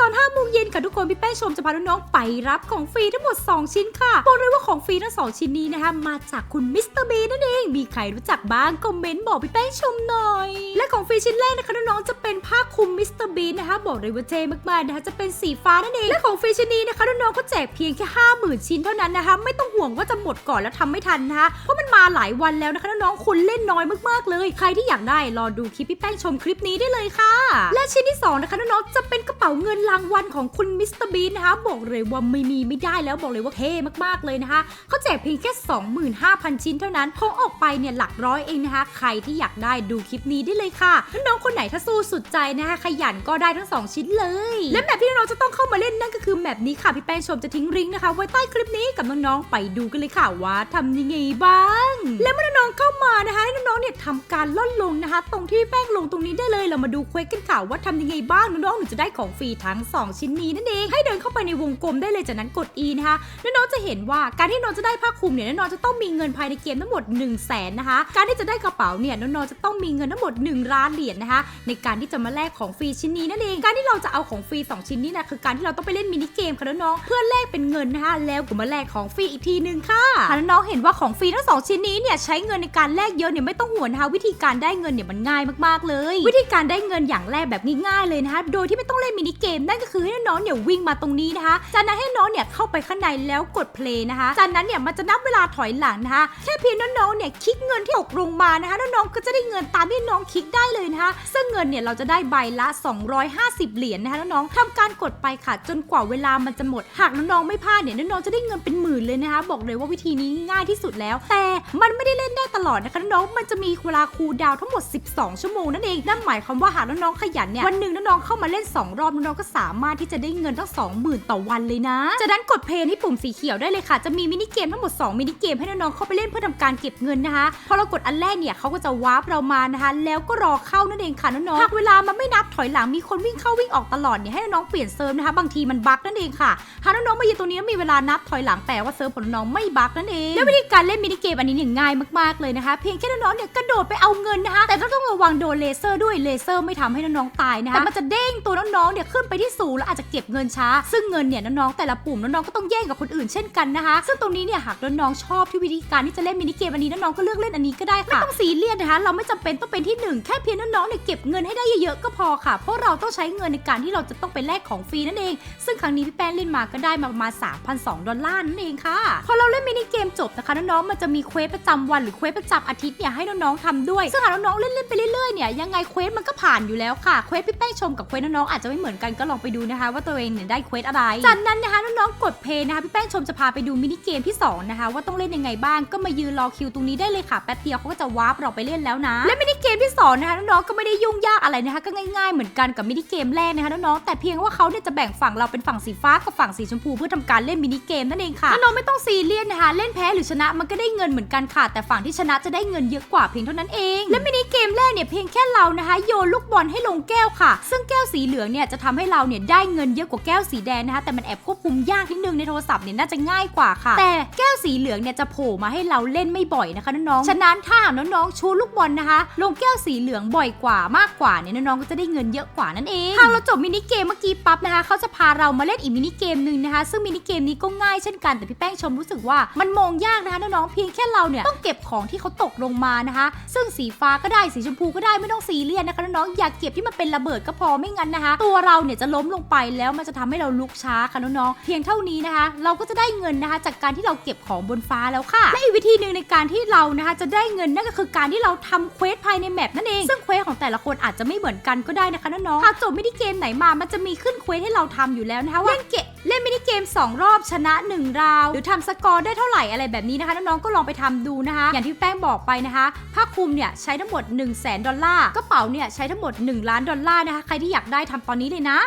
ตอน5โมงเย็นค่ะทุกคนพี่แป้งชมจะพาน้องๆไปรับของฟรีทั้งหมด 2 ชิ้นค่ะบอกเลยว่าของฟรีทั้งสองชิ้นนี้นะคะมาจากคุณมิสเตอร์บีนั่นเองมีใครรู้จักบ้างคอมเมนต์บอกพี่แป้งชมหน่อย และของฟรีชิ้นแรกนะคะน้องๆจะเป็นผ้าคลุมมิสเตอร์บีนะคะบอกเลยว่าเท่มากๆนะคะจะเป็นสีฟ้านั่นเองและของฟรีชิ้นนี้นะคะน้องๆก็แจกเพียงแค่50,000ชิ้นเท่านั้นนะคะไม่ต้องห่วงว่าจะหมดก่อนแล้วทำไม่ทันนะคะเพราะมันมาหลายวันแล้วนะคะน้องๆคนเล่นน้อยมากๆเลย ใครที่อยากได้รอดูคลิปพี่แป้งชมคลิปนี้ได้เลยค่ะ และชิ้นที่สองนะคะน้องๆจะเป็นกระเป๋าเงินรางวัลของคุณมิสเตอร์บีนะคะ บอกเลยว่าไม่มีไม่ได้แล้วบอกเลยว่าเท่มากๆเลยนะคะเขาแจกเพียงแค่ 25,000 ชิ้นเท่านั้นพอออกไปเนี่ยหลักร้อยเองนะคะ ใครที่อยากได้ดูคลิปนี้ได้เลยค่ะน้องคนไหนถ้าสู้สุดใจนะคะขยันก็ได้ทั้งสองชิ้นเลย และแมปที่น้องจะต้องเข้ามาเล่นนั่นก็คือแมปนี้ค่ะพี่แป้งชมจะทิ้งลิงก์นะคะ ไว้ใต้คลิปนี้กับน้องๆไปดูกันเลยค่ะว่าทำยังไงบ้าง และเมื่อน้องเข้ามานะคะให้น้องๆเนี่ยทำการล่อนลงนะคะ ตรงที่แป้งลงตรงนี้ได้เลยเรามาดูเควสกันค่ะว่าทำยังไงบ้างน้องๆหนูจะได้ของฟรีทัง 2 ชิ้นนี้นั่นเองให้เดินเข้าไปในวงกลมได้เลยจากนั้นกด E นะคะน้องๆจะเห็นว่าการที่น้องจะได้ผ้าคลุมเนี่ยน้องๆจะต้องมีเงินภายในเกมทั้งหมด 1 0 0 0 0แสนนะคะการที่จะได้กระเป๋าเนี่ยน้องๆจะต้องมีเงินทั้งหมด 1 ล้านเหรียญนะคะ ในการที่จะมาแลกของฟรีชิ้นนี้นั่นเองการที่เราจะเอาของฟรีสองชิ้นนี้นะคือการที่เราต้องไปเล่นมินิเกมค่ะน้องๆเพื่อแลกเป็นเงินนะคะแล้วก็มาแลกของฟรีอีกทีหนึ่งค่ะถ้าน้องๆเห็นว่าของฟรีทั้งสองชิ้นนี้เนี่ยใช้เงินในการแลกเยอะเนี่ยไม่ต้องห่วงนะคะวิธีการได้เงินเนี่ยมันง่ายมากๆเลย วิธีการได้เงินอย่างแรกแบบง่ายๆเลยนะคะโดยที่ไม่ต้องเล่นมินิเกมนั่นก็คือให้น้องเนี่ยวิ่งมาตรงนี้นะคะ จากนั้นให้น้องเนี่ยเข้าไปข้างในแล้วกดเพลย์นะคะ จากนั้นเนี่ยมันจะนับเวลาถอยหลังนะคะ แค่เพียงน้องๆเนี่ยคลิกเงินที่ตกลงมานะคะน้องๆก็จะได้เงินตามที่น้องคลิกได้เลยนะคะ ซึ่งเงินเนี่ยเราจะได้ใบละ 250 เหรียญนะคะน้องๆทำการกดไปค่ะ จนกว่าเวลามันจะหมด หากน้องๆไม่พลาดเนี่ยน้องๆจะได้เงินเป็นหมื่นเลยนะคะ บอกเลยว่าวิธีนี้ง่ายที่สุดแล้ว แต่มันไม่ได้เล่นได้ตลอดนะคะน้องๆมันจะมีเวลาคูลดาวทั้งหมด 12 ชั่วโมงนั่นเองนั่นหมายความว่าหากน้องๆขยันเนี่ยวันหนึ่งน้องๆเข้ามาเล่น 2 รอบน้องๆก็สามารถที่จะได้เงินทั้ง20,000 ต่อวันเลยนะ จากนั้นกดเพลย์ที่ปุ่มสีเขียวได้เลยค่ะ จะมีมินิเกมทั้งหมด 2 มินิเกมให้น้องๆเข้าไปเล่นเพื่อทำการเก็บเงินนะคะ พอเรากดอันแรกเนี่ยเขาก็จะวาร์ปเรามานะคะ แล้วก็รอเข้านั่นเองค่ะน้องๆหากเวลามันไม่นับถอยหลังมีคนวิ่งเข้าวิ่งออกตลอดเนี่ยให้น้องๆเปลี่ยนเซิร์ฟนะคะ บางทีมันบั๊กนั่นเองค่ะ หากน้องๆมายืนตรงนี้แล้วมีเวลานับถอยหลังแปลว่าเซิร์ฟของน้องๆไม่บั๊กนั่นเองและวิธีการเล่นมินิเกมอันนี้เนี่ยง่ายมากๆเลยนะคะ เพียงแค่น้องๆเนี่ยกระโดดไปเอาเงินนะคะ แต่ต้องระวังโดนเลเซอร์ด้วยเลเซอร์ไม่ทำให้น้องๆตายนะคะแต่มันจะเด้งตัวน้องๆเนี่ยขึ้นไปที่สูงแล้วอาจจะเก็บเงินช้า ซึ่งเงินเนี่ยน้องๆแต่ละปุ่มน้องๆก็ต้องแย่งกับคนอื่นเช่นกันนะคะ ซึ่งตรงนี้เนี่ยหากน้องๆชอบที่วิธีการที่จะเล่นมินิเกมอันนี้น้องๆก็เลือกเล่นอันนี้ก็ได้ค่ะไม่ต้องซีเรียสนะคะ เราไม่จำเป็นต้องเป็นที่หนึ่งแค่เพียงน้องๆเนี่ยเก็บเงินให้ได้เยอะๆก็พอค่ะ เพราะเราต้องใช้เงินในการที่เราจะต้องไปแลกของฟรีนั่นเอง ซึ่งครั้งนี้พี่แป้งเล่นมาก็ได้มาประมาณ3,200ดอลลาร์นั่นเองค่ะพอเราเล่นมินิเกมจบนะคะน้องๆมันจะมีเควสประจำวันหรือเควสประจำอาทิตย์เนี่ยให้น้องๆทำด้วยซึ่งหากน้องๆเล่นๆไปเรื่อยๆเนี่ยยังไงเควสมันก็ผ่านอยู่แล้วค่ะเควสพี่แป้งชมกับเควสน้องๆอาจจะไม่เหมือนกันกลองไปดูนะคะ ว่าตัวเองเนี่ยได้เควสอะไร จากนั้นนะคะน้องๆกดเพลย์นะคะพี่แป้งชมจะพาไปดูมินิเกมที่สองนะคะว่าต้องเล่นยังไงบ้างก็มายืนรอคิวตรงนี้ได้เลยค่ะแป๊บเดียวเขาก็จะวาร์ปเราไปเล่นแล้วนะ และมินิเกมที่สองนะคะน้องๆก็ไม่ได้ยุ่งยากอะไรนะคะ ก็ง่ายๆเหมือนกันกับมินิเกมแรกนะคะน้องๆแต่เพียงว่าเขาเนี่ยจะแบ่งฝั่งเราเป็นฝั่งสีฟ้ากับฝั่งสีชมพูเพื่อทำการเล่นมินิเกมนั่นเองค่ะน้องๆไม่ต้องซีเรียสนะคะเล่นแพ้หรือชนะมันก็ได้เงินเหมือนกันค่ะ แต่ฝั่งที่ชนะจะได้เงินเยอะกว่าเพียงเท่านั้นเอง และมินิเกมแรกเนี่ยเพียงแค่เรานะคะ โยนลูกบอลให้ลงแก้วค่ะ ซึ่งแก้วสีเหลืองเนี่ยจะทำให้เราเนี่ยได้เงินเยอะกว่าแก้วสีแดงนะคะ แต่มันแอบควบคุมยากนิดนึงในโทรศัพท์เนี่ยน่าจะง่ายกว่าค่ะ แต่แก้วสีเหลืองเนี่ยจะโผล่มาให้เราเล่นไม่บ่อยนะคะน้องๆฉะนั้นถ้าหากน้องๆชูลูกบอลนะคะ ลงแก้วสีเหลืองบ่อยกว่ามากกว่าเนี่ยน้องๆก็จะได้เงินเยอะกว่านั่นเองหากเราจบมินิเกมเมื่อกี้ปั๊บนะคะเขาจะพาเรามาเล่นอีกมินิเกมหนึ่งนะคะ ซึ่งมินิเกมนี้ก็ง่ายเช่นกันแต่พี่แป้งชมรู้สึกว่ามันมองยากนะคะน้องๆเพียงแค่เราเนี่ยต้องเก็บของที่เขาตกลงมานะคะ ซึ่งสีฟ้าก็ได้สีชมพูก็ได้ไม่ต้องซีเรียสนะคะน้องๆอย่าเก็บที่มันเป็นระเบิดก็พอไม่งั้นนะคะ ตัวเราเนี่ยจะล้มลงไปแล้วมันจะทำให้เราลุกช้าค่ะน้องๆเพียงเท่านี้นะคะ เราก็จะได้เงินนะคะ จากการที่เราเก็บของบนฟ้าแล้วค่ะ และอีกวิธีหนึ่งในการที่เรานะคะจะได้เงินนั่นก็คือการที่เราทำเควสภายในแมปนั่นเองซึ่งเควสของแต่ละคนอาจจะไม่เหมือนกันก็ได้นะคะน้องๆหากจบมินิเกมไหนมามันจะมีขึ้นเควสให้เราทำอยู่แล้วนะคะว่าเล่นเกะเล่นมินิเกม 2 รอบชนะ 1 ราว หรือทำสกอร์ได้เท่าไหร่อะไรแบบนี้นะคะน้องๆก็ลองไปทำดูนะคะ อย่างที่แป้งบอกไปนะคะผ้าคลุมเนี่ยใช้ทั้งหมด 1 0 0 0 0แดอลลาร์กระเป๋าเนี่ยใช้ทั้งหมด 1 ล้านดอลลาร์นะคะใครที่อยากได้ทำตอนนี้เลยนะ